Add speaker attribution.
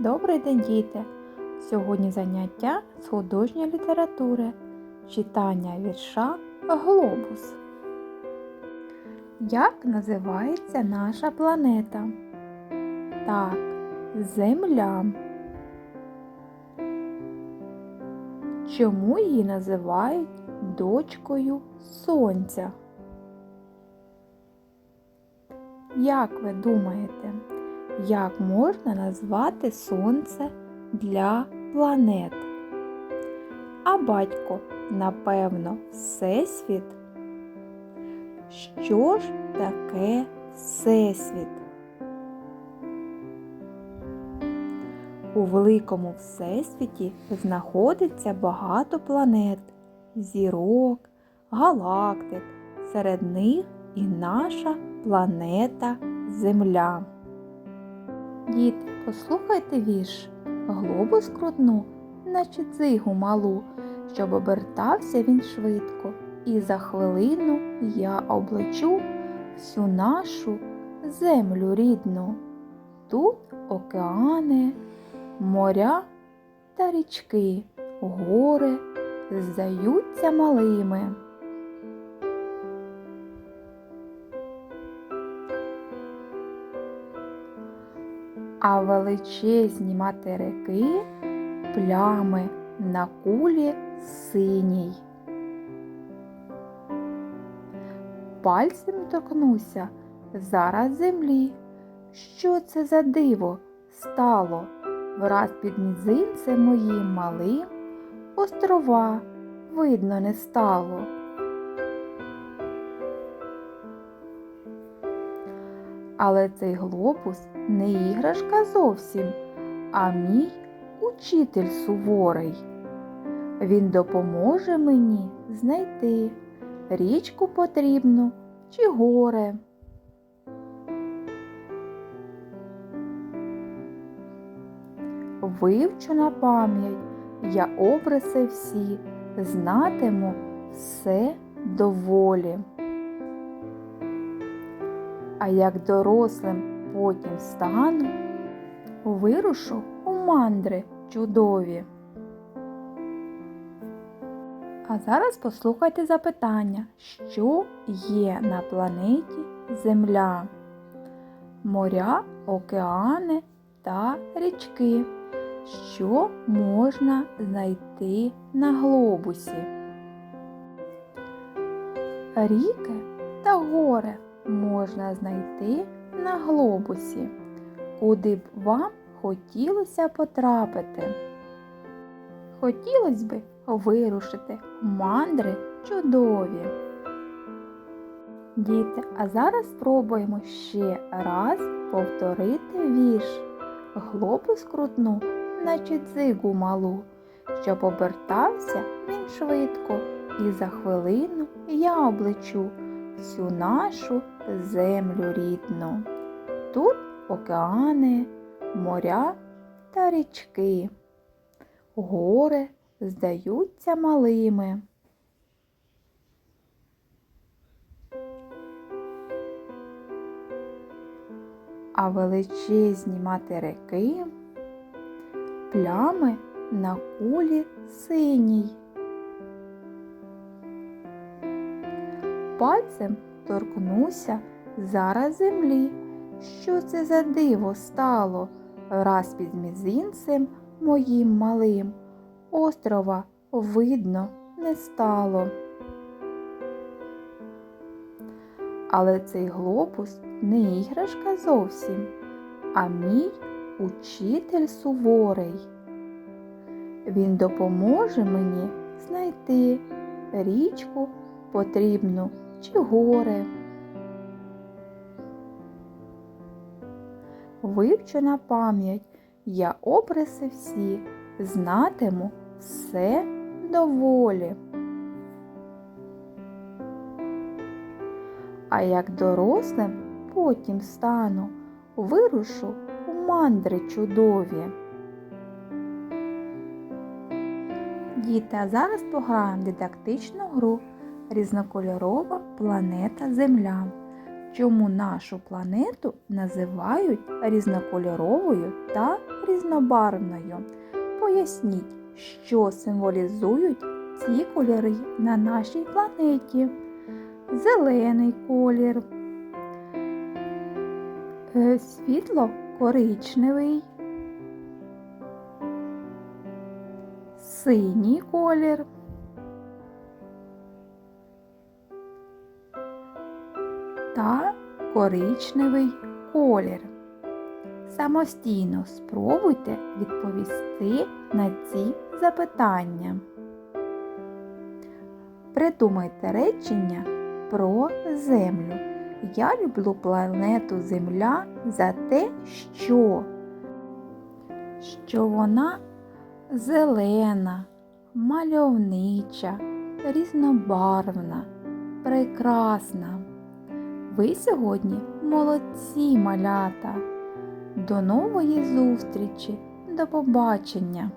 Speaker 1: Добрий день, діти! Сьогодні заняття з художньої літератури, читання вірша Глобус. Як називається наша планета? Так, Земля. Чому її називають дочкою Сонця? Як ви думаєте, як можна назвати Сонце для планет? А батько, напевно, Всесвіт? Що ж таке Всесвіт? У великому всесвіті знаходиться багато планет, зірок, галактик, серед них і наша планета Земля. Діти, послухайте вірш. Глобус крутну, наче цигу малу, щоб обертався він швидко, і за хвилину я облечу всю нашу землю рідну. Тут океани, моря та річки, гори здаються малими. А величезні материки плями на кулі синій. Пальцем торкнуся зараз землі. Що це за диво стало? Враз під мізинцем моїм малим острова видно не стало. Але цей глобус не іграшка зовсім, а мій учитель суворий. Він допоможе мені знайти річку потрібну чи горе. Вивчу на пам'ять я образи всі, знатиму все доволі. А як дорослим потім стану, вирушу у мандри чудові. А зараз послухайте запитання, що є на планеті Земля, моря, океани та річки, що можна знайти на глобусі. Ріки та гори можна знайти на глобусі, куди б вам хотілося потрапити. Хотілося б вирушити мандри чудові. Діти, а зараз спробуємо ще раз повторити вірш. Глобус крутну, наче дзигу малу, щоб обертався він швидко, і за хвилину я облечу всю нашу землю рідну. Тут океани, моря та річки, гори здаються малими. А величезні материки плями на кулі синій. Пальцем торкнуся зараз землі. Що це за диво стало? Раз під мізинцем моїм малим острова видно не стало. Але цей глобус не іграшка зовсім, а мій учитель суворий. Він допоможе мені знайти річку потрібну чи горе. Вивчу на пам'ять я образи всі, знатиму все доволі. А як дорослим потім стану, вирушу у мандри чудові. Діти, а зараз пограємо дидактичну гру різнокольорова планета Земля. Чому нашу планету називають різнокольоровою та різнобарвною. Поясніть, що символізують ці кольори на нашій планеті. Зелений колір, е, світло-коричневий, синій колір, та коричневий колір. Самостійно спробуйте відповісти на ці запитання. Придумайте речення про Землю. Я люблю планету Земля за те, що, що вона зелена, мальовнича, різнобарвна, прекрасна. Ви сьогодні молодці малята. До нової зустрічі, до побачення!